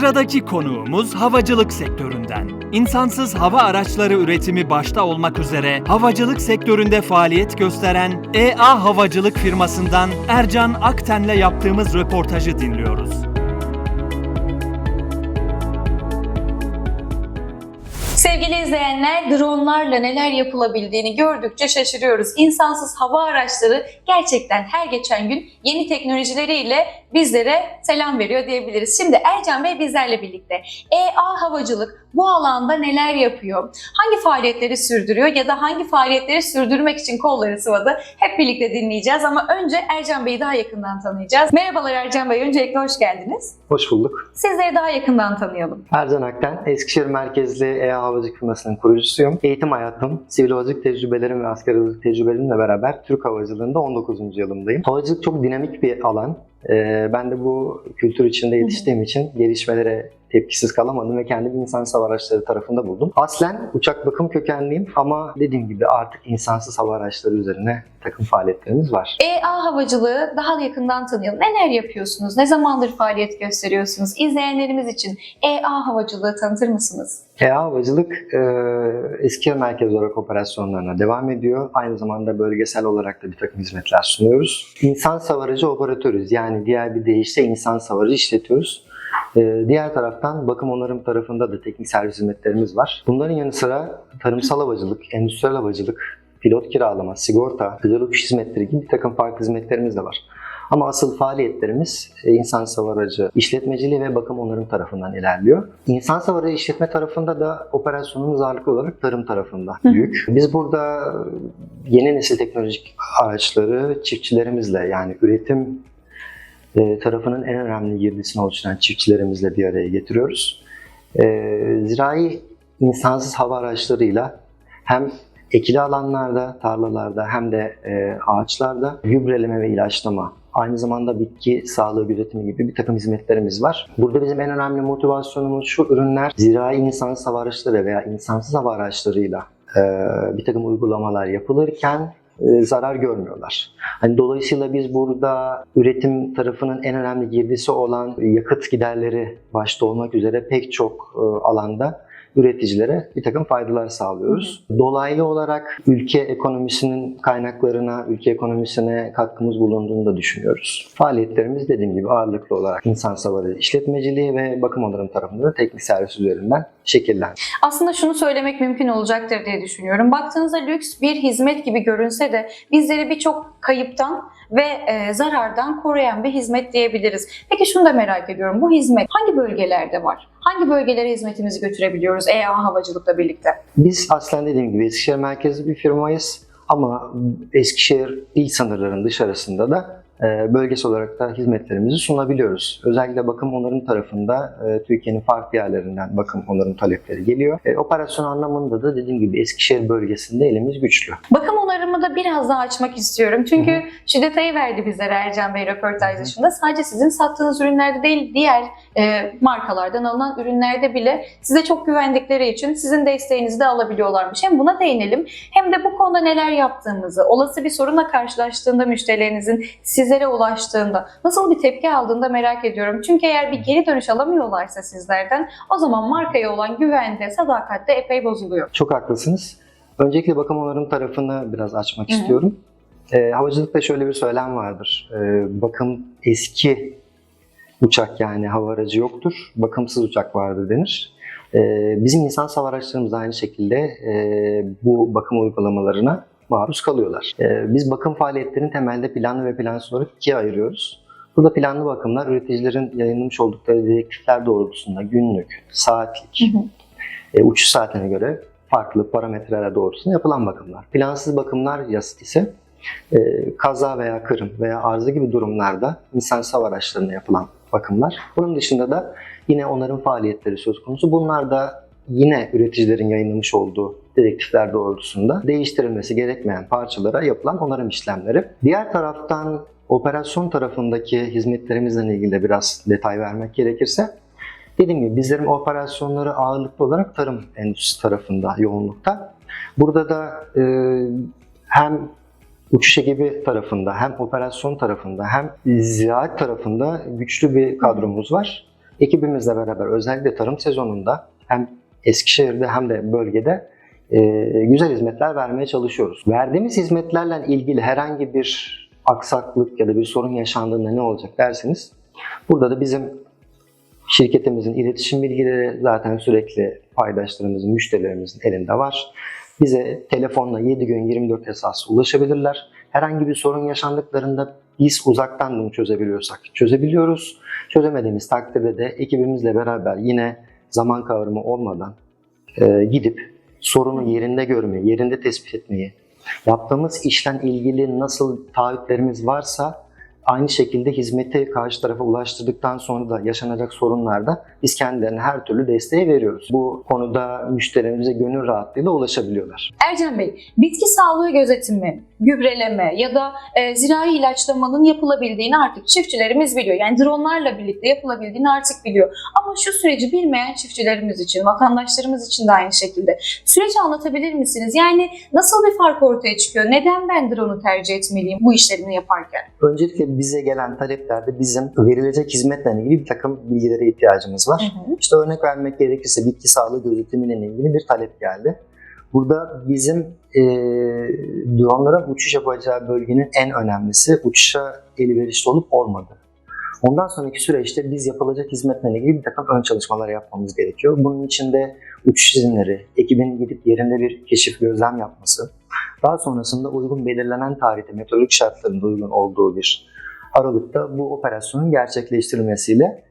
Sıradaki konuğumuz havacılık sektöründen. İnsansız hava araçları üretimi başta olmak üzere havacılık sektöründe faaliyet gösteren EA Havacılık firmasından Ercan Akten'le yaptığımız röportajı dinliyoruz. Sevgili izleyenler, dronlarla neler yapılabildiğini gördükçe şaşırıyoruz. İnsansız hava araçları gerçekten her geçen gün yeni teknolojileriyle bizlere selam veriyor diyebiliriz. Şimdi Ercan Bey bizlerle birlikte. EA Havacılık bu alanda neler yapıyor? Hangi faaliyetleri sürdürüyor ya da hangi faaliyetleri sürdürmek için kolları sıvadı? Hep birlikte dinleyeceğiz ama önce Ercan Bey'i daha yakından tanıyacağız. Merhabalar Ercan Bey, öncelikle hoş geldiniz. Hoş bulduk. Sizleri daha yakından tanıyalım. Ercan Akten, Eskişehir merkezli EA Havacılık firmasının kurucusuyum. Eğitim hayatım, sivil havacılık tecrübelerim ve asker havacılık tecrübelerimle beraber Türk havacılığında 19. yılımdayım. Havacılık çok dinamik bir alan. Ee, Ben de bu kültür içinde yetiştiğim için gelişmelere tepkisiz kalamadım ve kendimi insansız hava araçları tarafında buldum. Aslen uçak bakım kökenliyim ama dediğim gibi artık insansız hava araçları üzerine takım faaliyetlerimiz var. EA Havacılığı daha yakından tanıyalım. Neler yapıyorsunuz? Ne zamandır faaliyet gösteriyorsunuz? İzleyenlerimiz için EA Havacılığı tanıtır mısınız? EA Havacılık e, Eskişehir merkez olarak operasyonlarına devam ediyor. Aynı zamanda bölgesel olarak da bir takım hizmetler sunuyoruz. İnsan savarıcı operatörüz. Yani diğer bir deyişle insan savarıcı işletiyoruz. E, diğer taraftan bakım onarım tarafında da teknik servis hizmetlerimiz var. Bunların yanı sıra tarımsal havacılık, endüstriyel havacılık, pilot kiralama, sigorta, uçuş hizmetleri gibi bir takım farklı hizmetlerimiz de var. Ama asıl faaliyetlerimiz e, insan savarıcı işletmeciliği ve bakım onarım tarafından ilerliyor. İnsan savarıcı işletme tarafında da operasyonumuz ağırlıklı olarak tarım tarafında büyük. Biz burada yeni nesil teknolojik araçları çiftçilerimizle yani üretim tarafının en önemli girdisini oluşturan çiftçilerimizle bir araya getiriyoruz. E, Zirai insansız hava araçlarıyla hem ekili alanlarda, tarlalarda hem de e, ağaçlarda gübreleme ve ilaçlama, aynı zamanda bitki sağlığı gözetimi gibi bir takım hizmetlerimiz var. Burada bizim en önemli motivasyonumuz şu ürünler zirai insansız hava araçları veya insansız hava araçlarıyla e, bir takım uygulamalar yapılırken zarar görmüyorlar. Hani dolayısıyla biz burada üretim tarafının en önemli girdisi olan yakıt giderleri başta olmak üzere pek çok e, alanda üreticilere bir takım faydalar sağlıyoruz. Dolaylı olarak ülke ekonomisinin kaynaklarına, ülke ekonomisine katkımız bulunduğunu da düşünüyoruz. Faaliyetlerimiz dediğim gibi ağırlıklı olarak insan savarı işletmeciliği ve bakım onarım tarafında da teknik servis üzerinden şekillendi. Aslında şunu söylemek mümkün olacaktır diye düşünüyorum. Baktığınızda lüks bir hizmet gibi görünse de bizleri birçok kayıptan ve e, zarardan koruyan bir hizmet diyebiliriz. Peki şunu da merak ediyorum. Bu hizmet hangi bölgelerde var? Hangi bölgelere hizmetimizi götürebiliyoruz EA Havacılık'la birlikte? Biz aslen dediğim gibi Eskişehir merkezli bir firmayız ama Eskişehir il sınırlarının dışarısında da e, bölgesel olarak da hizmetlerimizi sunabiliyoruz. Özellikle bakım onarım tarafında e, Türkiye'nin farklı yerlerinden bakım onarım talepleri geliyor. E, Operasyon anlamında da dediğim gibi Eskişehir bölgesinde elimiz güçlü. Bakım da biraz daha açmak istiyorum. Çünkü şu detayı verdi bizlere Ercan Bey röportaj dışında. Sadece sizin sattığınız ürünlerde değil, diğer e, markalardan alınan ürünlerde bile size çok güvendikleri için sizin desteğinizi de alabiliyorlarmış. Hem buna değinelim hem de bu konuda neler yaptığımızı, olası bir sorunla karşılaştığında müşterilerinizin sizlere ulaştığında nasıl bir tepki aldığında merak ediyorum. Çünkü eğer bir geri dönüş alamıyorlarsa sizlerden o zaman markaya olan güvende, sadakatte epey bozuluyor. Çok haklısınız. Öncelikle bakım onarım tarafını biraz açmak Hı hı. istiyorum. E, havacılıkta şöyle bir söylem vardır. E, bakım eski uçak yani hava aracı yoktur. Bakımsız uçak vardır denir. E, bizim insan hava araçlarımız da aynı şekilde e, bu bakım uygulamalarına maruz kalıyorlar. E, biz bakım faaliyetlerini temelde planlı ve plansız olarak ikiye ayırıyoruz. Burada planlı bakımlar üreticilerin yayınlamış oldukları direktifler doğrultusunda günlük, saatlik, Hı hı. e, uçuş saatine göre farklı parametreler doğrultusunda yapılan bakımlar. Plansız bakımlar yas- ise e, kaza veya kırım veya arıza gibi durumlarda insan hava araçlarına yapılan bakımlar. Bunun dışında da yine onarım faaliyetleri söz konusu. Bunlar da yine üreticilerin yayınlamış olduğu direktifler doğrultusunda değiştirilmesi gerekmeyen parçalara yapılan onarım işlemleri. Diğer taraftan operasyon tarafındaki hizmetlerimizle ilgili de biraz detay vermek gerekirse Dediğim gibi bizlerin operasyonları ağırlıklı olarak tarım endüstrisi tarafında yoğunlukta. Burada da e, hem uçuş ekibi tarafında hem operasyon tarafında hem ziraat tarafında güçlü bir kadromuz var. Ekibimizle beraber özellikle tarım sezonunda hem Eskişehir'de hem de bölgede e, güzel hizmetler vermeye çalışıyoruz. Verdiğimiz hizmetlerle ilgili herhangi bir aksaklık ya da bir sorun yaşandığında ne olacak derseniz burada da bizim şirketimizin iletişim bilgileri zaten sürekli paydaşlarımızın, müşterilerimizin elinde var. Bize telefonla 7 gün 24 esas ulaşabilirler. Herhangi bir sorun yaşandıklarında biz uzaktan bunu çözebiliyorsak çözebiliyoruz. Çözemediğimiz takdirde de ekibimizle beraber yine zaman kavramı olmadan e, gidip sorunu yerinde görmeyi, yerinde tespit etmeyi, yaptığımız işten ilgili nasıl taahhütlerimiz varsa aynı şekilde hizmeti karşı tarafa ulaştırdıktan sonra da yaşanacak sorunlarda biz kendilerine her türlü desteği veriyoruz. Bu konuda müşterimize gönül rahatlığıyla ulaşabiliyorlar. Ercan Bey, bitki sağlığı gözetimi, gübreleme ya da e, zirai ilaçlamanın yapılabildiğini artık çiftçilerimiz biliyor. Yani dronlarla birlikte yapılabildiğini artık biliyor. Ama şu süreci bilmeyen çiftçilerimiz için, vatandaşlarımız için de aynı şekilde. Süreci anlatabilir misiniz? Yani nasıl bir fark ortaya çıkıyor? Neden ben drone'u tercih etmeliyim bu işlerimi yaparken? Öncelikle bize gelen taleplerde bizim verilecek hizmetle ilgili bir takım bilgilere ihtiyacımız var. İşte örnek vermek gerekirse bitki sağlığı gözetimiyle ilgili bir talep geldi. Burada bizim e, dronların uçuş yapacağı bölgenin en önemlisi uçuşa elverişli olup olmadığı. Ondan sonraki süreçte biz yapılacak hizmetle ilgili bir takım ön çalışmalar yapmamız gerekiyor. Bunun içinde uçuş izinleri, ekibin gidip yerinde bir keşif gözlem yapması, daha sonrasında uygun belirlenen tarihte meteorolojik şartların da uygun olduğu bir aralıkta bu operasyonun gerçekleştirilmesiyle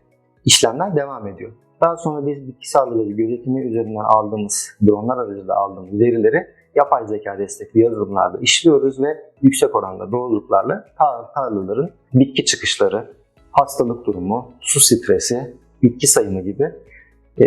işlemler devam ediyor. Daha sonra biz bitki sağlığı gözetimi üzerinden aldığımız, dronlar aracılığıyla aldığımız verileri yapay zeka destekli yazılımlarda işliyoruz ve yüksek oranda doğruluklarla tar- tarlaların bitki çıkışları, hastalık durumu, su stresi, bitki sayımı gibi e,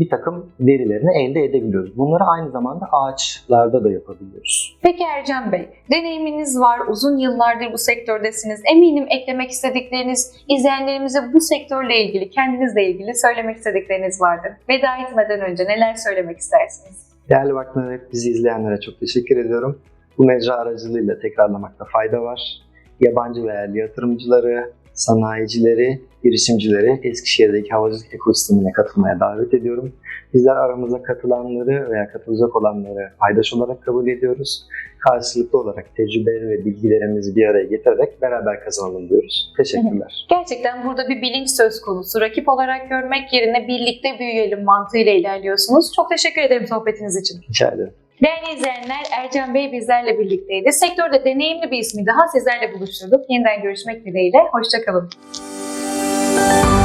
bir takım verilerini elde edebiliyoruz. Bunları aynı zamanda ağaçlarda da yapabiliyoruz. Peki Ercan Bey, deneyiminiz var, uzun yıllardır bu sektördesiniz. Eminim eklemek istedikleriniz, izleyenlerimize bu sektörle ilgili, kendinizle ilgili söylemek istedikleriniz vardır. Veda etmeden önce neler söylemek istersiniz? Değerli Vakfı'nın hep bizi izleyenlere çok teşekkür ediyorum. Bu mecra aracılığıyla tekrarlamakta fayda var. Yabancı ve yerli yatırımcıları, sanayicileri, girişimcileri Eskişehir'deki havacılık ekosistemine katılmaya davet ediyorum. Bizler aramıza katılanları veya katılacak olanları paydaş olarak kabul ediyoruz. Karşılıklı olarak tecrübe ve bilgilerimizi bir araya getirerek beraber kazanalım diyoruz. Teşekkürler. Gerçekten burada bir bilinç söz konusu. Rakip olarak görmek yerine birlikte büyüyelim mantığıyla ilerliyorsunuz. Çok teşekkür ederim sohbetiniz için. Rica ederim. Değerli izleyenler, Ercan Bey bizlerle birlikteydi. Sektörde deneyimli bir ismi daha sizlerle buluşturduk. Yeniden görüşmek dileğiyle, hoşçakalın. Müzik